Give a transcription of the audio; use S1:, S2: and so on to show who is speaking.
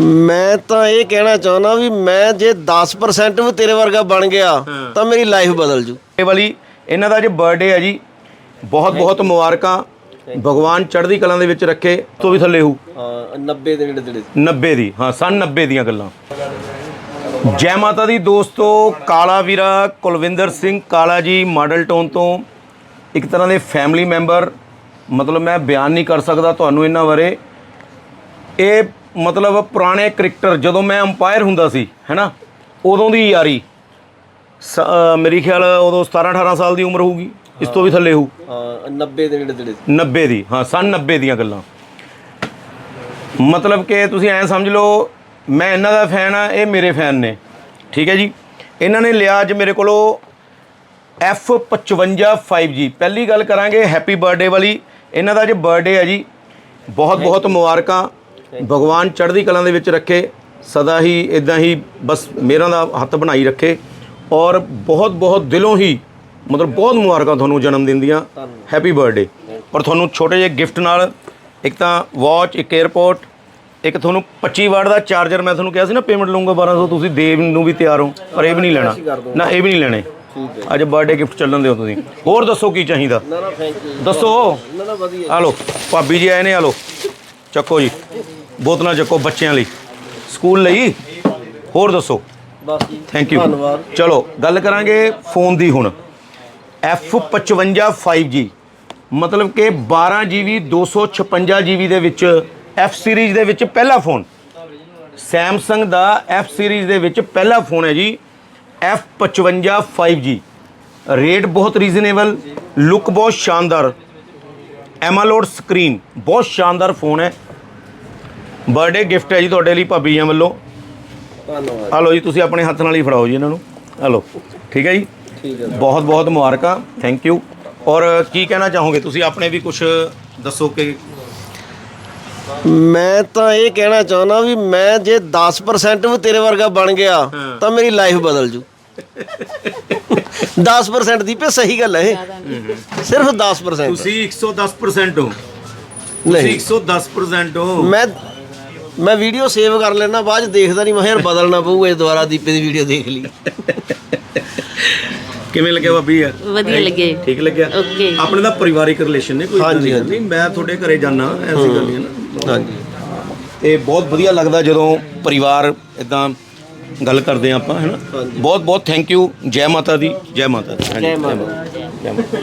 S1: ਮੈਂ ਤਾਂ ਇਹ ਕਹਿਣਾ ਚਾਹੁੰਦਾ ਵੀ ਮੈਂ ਜੇ 10% ਵੀ ਤੇਰੇ ਵਰਗਾ ਬਣ ਗਿਆ ਤਾਂ ਮੇਰੀ ਲਾਈਫ ਬਦਲ ਜੂ।
S2: ਇਹ ਵਾਲੀ ਇਹਨਾਂ ਦਾ ਅੱਜ ਬਰਥਡੇ ਹੈ ਜੀ। ਬਹੁਤ ਬਹੁਤ ਮੁਬਾਰਕਾਂ। ਭਗਵਾਨ ਚੜ੍ਹਦੀ ਕਲਾਂ ਦੇ ਵਿੱਚ ਰੱਖੇ। ਤੋਂ ਵੀ ਥੱਲੇ ਹੋ।
S1: ਹਾਂ 90 ਦੇ ਨੇੜੇ ਤੇੜੇ
S2: 90 ਦੀ ਹਾਂ ਸਨ 90 ਦੀਆਂ ਗੱਲਾਂ। ਜੈ ਮਾਤਾ ਦੀ ਦੋਸਤੋ ਕਾਲਾ ਵੀਰਾ ਕੁਲਵਿੰਦਰ ਸਿੰਘ ਕਾਲਾ ਜੀ ਮਾਡਲ ਟਾਊਨ ਤੋਂ ਇੱਕ ਤਰ੍ਹਾਂ ਦੇ ਫੈਮਿਲੀ ਮੈਂਬਰ ਮਤਲਬ ਮੈਂ ਬਿਆਨ ਨਹੀਂ ਕਰ ਸਕਦਾ ਤੁਹਾਨੂੰ ਇਹਨਾਂ ਬਾਰੇ। ਇਹ ਮਤਲਬ ਪੁਰਾਣੇ ਕ੍ਰਿਕਟਰ ਜਦੋਂ ਮੈਂ ਅੰਪਾਇਰ ਹੁੰਦਾ ਸੀ ਹੈਨਾ ਉਦੋਂ ਦੀ ਯਾਰੀ। ਮੇਰੀ ਖਿਆਲ ਉਦੋਂ 17 18 ਸਾਲ ਦੀ ਉਮਰ ਹੋਊਗੀ ਇਸ ਤੋਂ ਵੀ ਥੱਲੇ ਹੋਊ।
S1: ਹਾਂ 90 ਦੇ ਨੇੜੇ ਤੇੜੇ
S2: 90 ਦੀ ਹਾਂ ਸਨ 90 ਦੀਆਂ ਗੱਲਾਂ। ਮਤਲਬ ਕਿ ਤੁਸੀਂ ਐਂ ਸਮਝ ਲਓ ਮੈਂ ਇਹਨਾਂ ਦਾ ਫੈਨ ਆ ਇਹ ਮੇਰੇ ਫੈਨ ਨੇ। ਠੀਕ ਹੈ ਜੀ? ਇਹਨਾਂ ਨੇ ਲਿਆ ਅੱਜ ਮੇਰੇ ਕੋਲੋਂ F55 5G ਪਹਿਲੀ ਗੱਲ ਕਰਾਂਗੇ ਹੈਪੀ ਬਰਥਡੇ ਵਾਲੀ। ਇਹਨਾਂ ਦਾ ਅੱਜ ਬਰਥਡੇ ਹੈ ਜੀ। ਬਹੁਤ ਬਹੁਤ ਮੁਬਾਰਕਾਂ। ਭਗਵਾਨ ਚੜ੍ਹਦੀ ਕਲਾਂ ਦੇ ਵਿੱਚ ਰੱਖੇ ਸਦਾ ਹੀ ਇਦਾਂ ਹੀ ਬਸ ਮੇਰਾ ਦਾ ਹੱਥ ਬਣਾਈ ਰੱਖੇ ਔਰ ਬਹੁਤ ਬਹੁਤ ਦਿਲੋਂ ਹੀ ਮਤਲਬ ਬਹੁਤ ਮੁਬਾਰਕਾਂ ਤੁਹਾਨੂੰ ਜਨਮ ਦਿਨ ਦੀਆਂ। ਹੈਪੀ ਬਰਥਡੇ ਔਰ ਤੁਹਾਨੂੰ ਛੋਟੇ ਜਿਹੇ ਗਿਫਟ ਨਾਲ ਇੱਕ ਤਾਂ ਵਾਚ ਇੱਕ 에어ਪੋਰਟ ਇੱਕ ਤੁਹਾਨੂੰ 25 ਵਾਟ ਦਾ ਚਾਰਜਰ ਮੈਂ ਤੁਹਾਨੂੰ ਕਿਹਾ ਸੀ ਨਾ ਪੇਮੈਂਟ ਲਊਂਗਾ 1200 ਤੁਸੀਂ ਦੇਵ ਨੂੰ ਵੀ ਤਿਆਰ ਹੋ ਪਰ ਇਹ ਵੀ ਨਹੀਂ ਲੈਣਾ। ਨਾ ਇਹ ਵੀ ਨਹੀਂ ਲੈਣੇ। ਅੱਜ ਬਰਥਡੇ ਗਿਫਟ ਚੱਲਣ ਦਿਓ ਤੁਸੀਂ। ਹੋਰ ਦੱਸੋ ਕੀ ਚਾਹੀਦਾ?
S1: ਨਾ ਨਾ ਥੈਂਕ ਯੂ
S2: ਦੱਸੋ।
S1: ਨਾ ਨਾ ਵਧੀਆ।
S2: ਆ ਲੋ ਭਾਬੀ ਜੀ ਆਏ ਨੇ ਆ ਲੋ ਚੱਕੋ ਜੀ। ਬੋਤਲਾਂ ਚੱਕੋ ਬੱਚਿਆਂ ਲਈ। ਸਕੂਲ ਲਈ? ਹੋਰ ਦੱਸੋ।
S1: ਬਸ ਜੀ
S2: ਥੈਂਕ ਯੂ
S1: ਧੰਨਵਾਦ।
S2: ਚਲੋ ਗੱਲ ਕਰਾਂਗੇ ਫੋਨ ਦੀ ਹੁਣ। F55 5G ਮਤਲਬ ਕਿ 12 GB 256 GB ਦੇ ਵਿੱਚ F ਸੀਰੀਜ਼ ਦੇ ਵਿੱਚ ਪਹਿਲਾ ਫੋਨ Samsung ਦਾ F ਸੀਰੀਜ਼ ਦੇ ਵਿੱਚ ਪਹਿਲਾ ਫੋਨ ਹੈ ਜੀ। F55 5G ਰੇਟ ਬਹੁਤ ਰੀਜ਼ਨੇਬਲ ਲੁੱਕ ਬਹੁਤ ਸ਼ਾਨਦਾਰ। ਐਮਾਲੋਡ ਸਕਰੀਨ ਬਹੁਤ ਸ਼ਾਨਦਾਰ ਫੋਨ ਹੈ। ਬਰਥਡੇ ਗਿਫਟ ਹੈ ਜੀ ਤੁਹਾਡੇ ਲਈ ਭਾਬੀ ਜੀਆਂ ਵੱਲੋਂ।
S1: ਧੰਨਵਾਦ।
S2: ਆ ਲਓ ਜੀ ਤੁਸੀਂ ਆਪਣੇ ਹੱਥ ਨਾਲ ਹੀ ਫੜਾਓ ਜੀ ਇਹਨਾਂ ਨੂੰ। ਆ ਲਓ ਠੀਕ ਹੈ ਜੀ?
S1: ਠੀਕ ਹੈ
S2: ਬਹੁਤ ਬਹੁਤ ਮੁਬਾਰਕਾਂ ਥੈਂਕ ਯੂ ਔਰ ਕੀ ਕਹਿਣਾ ਚਾਹੋਗੇ? ਤੁਸੀਂ ਆਪਣੇ ਵੀ ਕੁਝ ਦੱਸੋ ਕਿ
S1: ਮੈਂ ਤਾਂ ਇਹ ਕਹਿਣਾ ਚਾਹੁੰਦਾ ਵੀ ਮੈਂ ਜੇ 10% ਵੀ ਤੇਰੇ ਵਰਗਾ ਬਣ ਗਿਆ ਤਾਂ ਮੇਰੀ ਲਾਈਫ ਬਦਲ ਜੂ। 10% ਦੀ ਪੇ ਸਹੀ ਗੱਲ ਹੈ ਇਹ। ਸਿਰਫ 10%
S2: ਤੁਸੀਂ 110% ਹੋ।
S1: ਨਹੀਂ।
S2: 110% ਹੋ।
S1: ਮੈਂ ਮੈਂ ਵੀਡੀਓ ਸੇਵ ਕਰ ਲੈਣਾ ਬਾਅਦ ਚ ਦੇਖਦਾ ਨਹੀਂ ਮੈਂ ਯਾਰ ਬਦਲਣਾ ਪਊਗਾ ਇਹ ਦੁਬਾਰਾ ਦੀਪੇ ਦੀ ਵੀਡੀਓ ਦੇਖ ਲਈ।
S2: ਕਿਵੇਂ ਲੱਗਿਆ ਭਾਬੀ? ਯਾਰ
S3: ਵਧੀਆ ਲੱਗੇ।
S2: ਠੀਕ ਲੱਗਿਆ?
S3: Okay.
S2: ਆਪਣੇ ਦਾ ਪਰਿਵਾਰਿਕ ਰਿਲੇਸ਼ਨ ਨੇ ਕੋਈ
S1: ਹਾਂਜੀ,
S2: ਦੀ
S1: ਹਾਂਜੀ।
S2: ਮੈਂ ਤੁਹਾਡੇ ਘਰੇ ਜਾਣਾ ਐਸੀ ਗੱਲ ਨਹੀਂ ਨਾ।
S1: ਹਾਂਜੀ।
S2: ਤੇ ਬਹੁਤ ਵਧੀਆ ਲੱਗਦਾ ਜਦੋਂ ਪਰਿਵਾਰ ਇਦਾਂ ਗੱਲ ਕਰਦੇ ਆ ਆਪਾਂ ਹੈਨਾ ਬਹੁਤ ਬਹੁਤ ਥੈਂਕ ਯੂ ਜੈ ਮਾਤਾ ਦੀ ਜੈ ਮਾਤਾ ਦੀ। ਹਾਂਜੀ,
S1: ਜੈ ਮਾਤਾ
S2: ਜੈ ਮਾਤਾ